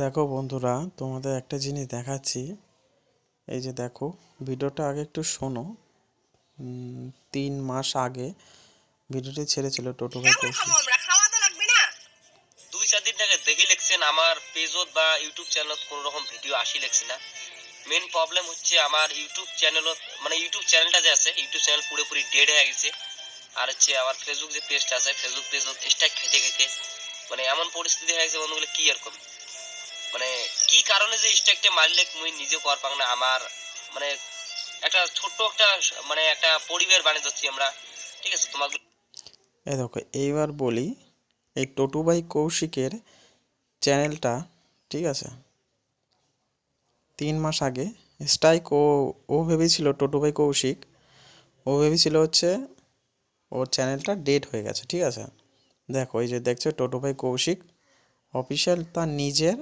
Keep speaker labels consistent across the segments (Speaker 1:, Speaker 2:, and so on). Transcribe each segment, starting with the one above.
Speaker 1: দেখো বন্ধুরা তোমাদের একটা জিনিস দেখাচ্ছি। এই যে দেখো ভিডিওটা আগে একটু শোনো। তিন মাস আগে ভিডিওটি ছেড়েছিল টোটো
Speaker 2: দুই চার দিন থেকে দেখি লিখছেন আমার পেজত বা ইউটিউব চ্যানেলত কোনো রকম ভিডিও আসি লিখছে না। মেন প্রবলেম হচ্ছে আমার ইউটিউব চ্যানেলত মানে ইউটিউব চ্যানেলটা যে আছে ইউটিউব চ্যানেল পুরোপুরি ডেড হয়ে গেছে। আর হচ্ছে আমার ফেসবুক যে পেজটা আছে ফেসবুক পেজত স্ট্যাক খেতে খেতে মানে এমন পরিস্থিতি হয়ে গেছে বন্ধুগুলো কি আর করব? মানে কি কারণে যে স্ট্যাকটা মারলে মুই নিজে কর পাং না? আমার মানে একটা ছোট্ট একটা মানে একটা পরিবার বানিয়ে যাচ্ছি আমরা। ঠিক আছে, তোমাকে
Speaker 1: এই দেখো, এইবার বলি, এই টোটু ভাই কৌশিকের চ্যানেলটা, ঠিক আছে? তিন মাস আগে স্ট্রাইক ও ও ভেবেছিল ভাই কৌশিক, ও ভেবেছিল হচ্ছে ওর চ্যানেলটা ডেট হয়ে গেছে, ঠিক আছে? দেখো, এই যে দেখছ, টোটো ভাই কৌশিক অফিসিয়াল তার নিজের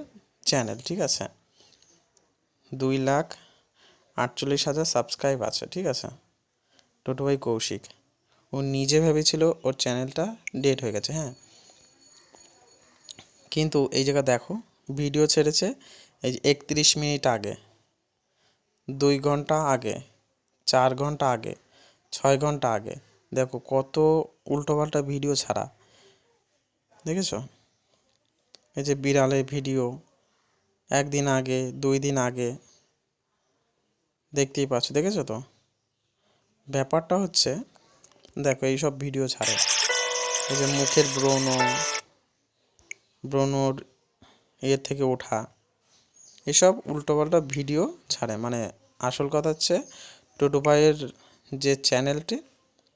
Speaker 1: চ্যানেল ঠিক আছে? দুই লাখ আটচল্লিশ হাজার সাবস্ক্রাইব আছে, ঠিক আছে? টোটো ভাই কৌশিক। ও নিজে ভেবেছিল ওর চ্যানেলটা ডেট হয়ে গেছে হ্যাঁ? কিন্তু এই জায়গা দেখো ভিডিও ছেড়েছে এই যে একত্রিশ মিনিট আগে, দুই ঘণ্টা আগে, চার ঘণ্টা আগে, ছয় ঘণ্টা আগে। দেখো কত উল্টোপাল্টা ভিডিও ছাড়া। দেখেছ? এই যে বিড়ালের ভিডিও একদিন আগে, দুই দিন আগে। দেখতেই পাচ্ছ, দেখেছ তো? ব্যাপারটা হচ্ছে, দেখো এইসব ভিডিও ছাড়ে। এই যে মুখের ব্রণ, ব্রণর ইয়ে থেকে ওঠা এসব উল্টোপাল্টা ভিডিও ছাড়ে। মানে আসল কথা হচ্ছে টোটো ভাইয়ের যে চ্যানেলটি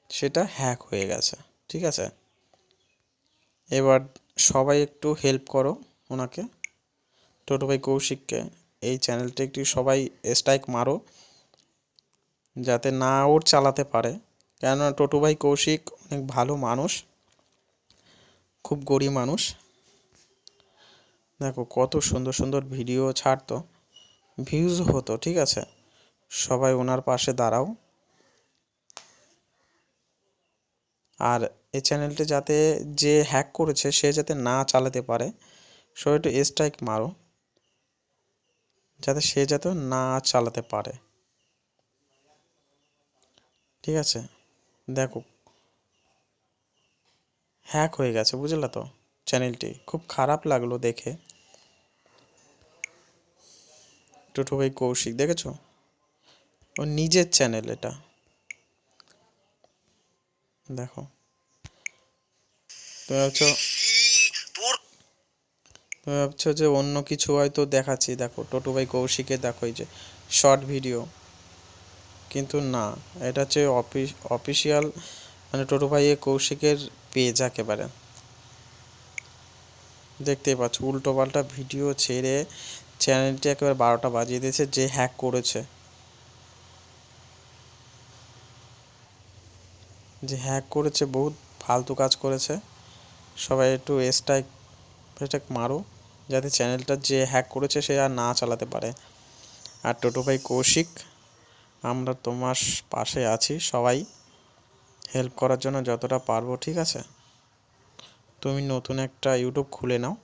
Speaker 1: সেটা হ্যাক হয়ে গেছে, ঠিক আছে? এবার সবাই একটু হেল্প করো ওনাকে। টোটো ভাই কৌশিককে এই চ্যানেলটি একটি সবাই স্ট্রাইক মারো, যাতে না ওর চালাতে পারে। কেননা টোটো ভাই কৌশিক অনেক ভালো মানুষ, খুব গরিব মানুষ। দেখো কত সুন্দর সুন্দর ভিডিও ছাড়তো ভিউজ হতো, ঠিক আছে? সবাই ওনার পাশে দাঁড়াও। আর এই চ্যানেলটি যাতে যে হ্যাক করেছে, সে যাতে না চালাতে পারে, সবাই একটু স্ট্রাইক মারো। যাতে সে যাতে না চালাতে পারে। ঠিক আছে? দেখো। হ্যাক হয়ে গেছে, বুঝলা তো? চ্যানেলটি। খুব খারাপ লাগল দেখে। টুটু ভাই কৌশিক, দেখেছ? ওর নিজের চ্যানেল এটা। দেখো। তুমি ভাবছ ভাবছ যে অন্য কিছু হয়তো দেখাচ্ছি, দেখো, টোটো ভাই কৌশিকের দেখো এই যে শর্ট ভিডিও কিন্তু না, এটা হচ্ছে অফিস অফিসিয়াল মানে টোটো ভাই কৌশিকের পেজ একেবারে। দেখতেই পাচ্ছ, উল্টো পাল্টা ভিডিও ছেড়ে চ্যানেলটি একেবারে বারোটা বাজিয়ে দিয়েছে, যে হ্যাক করেছে। যে হ্যাক করেছে, বহুত ফালতু কাজ করেছে। সবাই একটু স্ট্রাইক স্ট্রাইক মারো। যাতে চ্যানেলটা যে হ্যাক করেছে সে আর না চালাতে পারে। আর টোটো ভাই কৌশিক, আমরা তোমার পাশে আছি সবাই। হেল্প করার জন্য যতটা পারব, ঠিক আছে? তুমি নতুন একটা ইউটিউব খুলে নাও।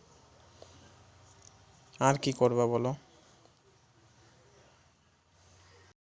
Speaker 1: আর কি করবা বলো?